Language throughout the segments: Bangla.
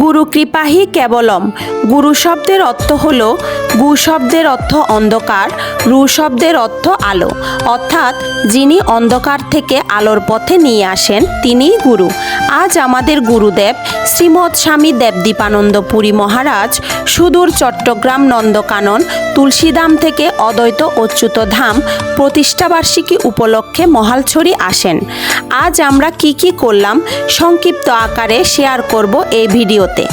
গুরু কৃপাহি কেবলম। গুরু শব্দের অর্থ হল গু শব্দের অর্থ অন্ধকার রু শব্দের অর্থ আলো। অর্থাৎ, যিনি অন্ধকার থেকে আলোর পথে নিয়ে আসেন, তিনিই গুরু। আজ আমাদের গুরুদেব শ্রীমৎ স্বামী দেবদীপানন্দ পুরী মহারাজ সুদূর চট্টগ্রাম নন্দকানন, তুলসীধাম থেকে অদ্বৈত অচ্যুত ধাম প্রতিষ্ঠাবার্ষিকী উপলক্ষে মহালছড়ি আসেন। আজ আমরা কি কি করলাম সংক্ষিপ্ত আকারে শেয়ার করব এই ভিডিওতে।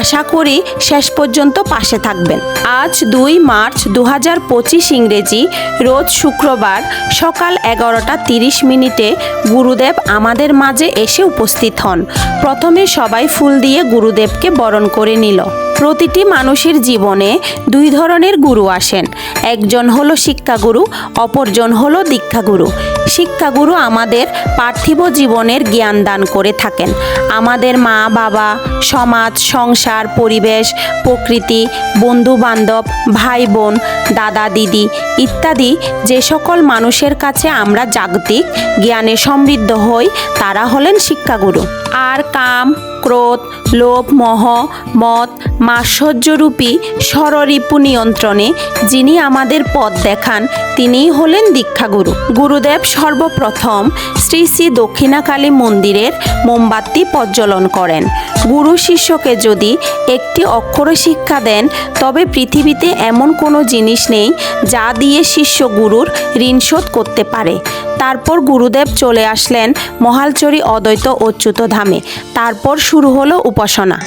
আশা করি শেষ পর্যন্ত পাশে থাকবেন। আজ দুই মার্চ দু হাজার পঁচিশ ইংরেজি, রোজ শুক্রবার সকাল এগারোটা তিরিশ মিনিটে গুরুদেব আমাদের মাঝে এসে উপস্থিত হন। প্রথমে সবাই ফুল দিয়ে গুরুদেবকে বরণ করে নিল। প্রতিটি মানুষের জীবনে দুই ধরনের গুরু আসেন। একজন হলো শিক্ষাগুরু, অপরজন হলো দীক্ষাগুরু। শিক্ষাগুরু আমাদের পার্থিব জীবনের জ্ঞান দান করে থাকেন। আমাদের মা, বাবা, সমাজ, সংসার, পরিবেশ, প্রকৃতি বন্ধু বান্ধব ভাই বোন দাদা, দিদি ইত্যাদি যে সকল মানুষের কাছে আমরা জাগতিক জ্ঞানে সমৃদ্ধ হই, তারা হলেন শিক্ষাগুরু। আর কাম, ক্রোধ, লোভ, মহ মদ মাৎসর্যরূপী স্বররিপু নিয়ন্ত্রণে যিনি আমাদের পথ দেখান, তিনিই হলেন দীক্ষাগুরু। গুরুদেব সর্বপ্রথম শ্রী শ্রী দক্ষিণাকালী মন্দিরের মোমবাতি প্রজ্বলন করেন। গুরু শিষ্যকে যদি একটি অক্ষর শিক্ষা দেন, তবে পৃথিবীতে এমন কোনো জিনিস নেই যা দিয়ে শিষ্য গুরুর ঋণ শোধ করতে পারে। তারপর গুরুদেব চলে আসলেন মহালচরী অদ্বৈত অচ্যুত ধামে। তারপর শুরু হলো উপাসনা।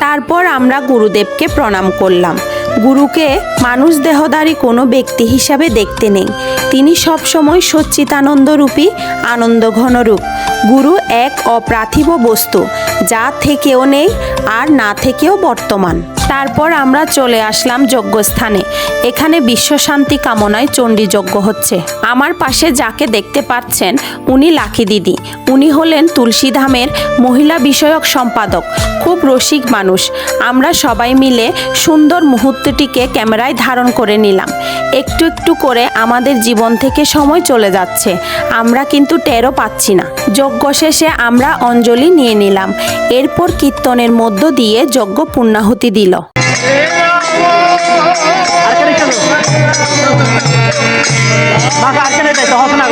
তারপর আমরা গুরুদেবকে প্রণাম করলাম। গুরুকে মানুষ দেহধারী কোনো ব্যক্তি হিসাবে দেখতে নেই। তিনি সবসময় সচ্চিতানন্দরূপী আনন্দ ঘনরূপ গুরু এক অপ্রাথিব বস্তু, যা থেকেও নেই আর না থেকেও বর্তমান। তারপর আমরা চলে আসলাম যজ্ঞস্থানে। এখানে বিশ্বশান্তি কামনায় চণ্ডী যজ্ঞ হচ্ছে। আমার পাশে যাকে দেখতে পাচ্ছেন, উনি লাকি দিদি। উনি হলেন তুলসীধামের মহিলা বিষয়ক সম্পাদক, খুব রসিক মানুষ। আমরা সবাই মিলে সুন্দর মুহূর্তটিকে ক্যামেরায় ধারণ করে নিলাম। একটু একটু করে আমাদের জীবন থেকে সময় চলে যাচ্ছে। আমরা কিন্তু টেরও পাচ্ছি না। যজ্ঞ শেষে আমরা অঞ্জলি নিয়ে নিলাম। এরপর কীর্তনের মধ্য দিয়ে যজ্ঞ পূর্ণাহুতি দিল। মাকে আজকে নেই তো হবে না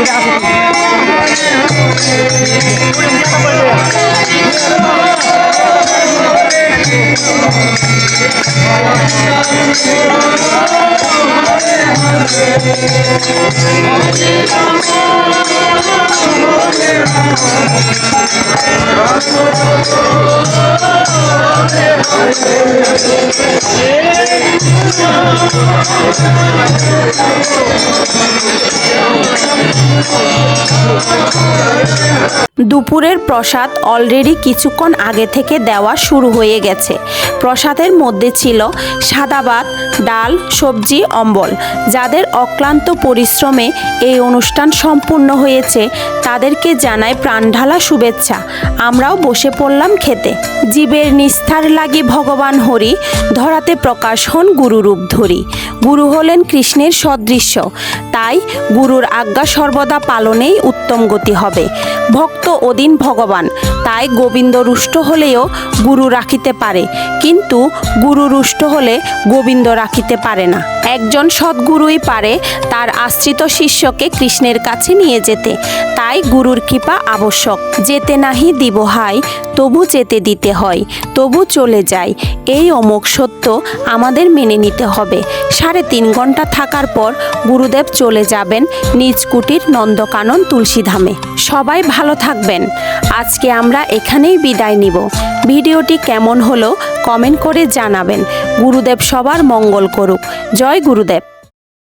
Thank you. দুপুরের প্রসাদ অলরেডি কিছুক্ষণ আগে থেকে দেওয়া শুরু হয়ে গেছে। প্রসাদের মধ্যে ছিল সাদা ভাত, ডাল, সবজি, অম্বল। যাদের অক্লান্ত পরিশ্রমে এই অনুষ্ঠান সম্পূর্ণ হয়েছে, তাদেরকে জানাই প্রাণঢালা শুভেচ্ছা। আমরাও বসে পড়লাম খেতে। জীবের নিস্তার লাগি ভগবান হরি, ধরাতে প্রকাশ হন গুরুরূপ ধরি। গুরু হলেন কৃষ্ণের সদৃশ্য। তাই গুরুর আজ্ঞা সর্বদা পালনেই উত্তম গতি হবে। ভক্ত অদিন ভগবান। তাই গোবিন্দ রুষ্ট হলেও গুরু রাখিতে পারে। কিন্তু গুরু রুষ্ট হলে গোবিন্দ রাখিতে পারে না। একজন সদ্গুরুই পারে তার আশ্রিত শিষ্যকে কৃষ্ণের কাছে নিয়ে যেতে। তাই গুরুর কৃপা আবশ্যক। যেতে নাহি দিব হাই, তবু যেতে দিতে হয়, তবু চলে যায় এই অমোক সত্য আমাদের মেনে নিতে হবে। সাড়ে তিন ঘণ্টা থাকার পর গুরুদেব চলে যাবেন নিজ কুটির নন্দকানন তুলসীধামে। সবাই ভালো থাকবেন। আজকে আমরা এখানেই বিদায় নিব। ভিডিওটি কেমন হলো কমেন্ট করে জানাবেন। গুরুদেব সবার মঙ্গল করুক। জয় গুরুদেব।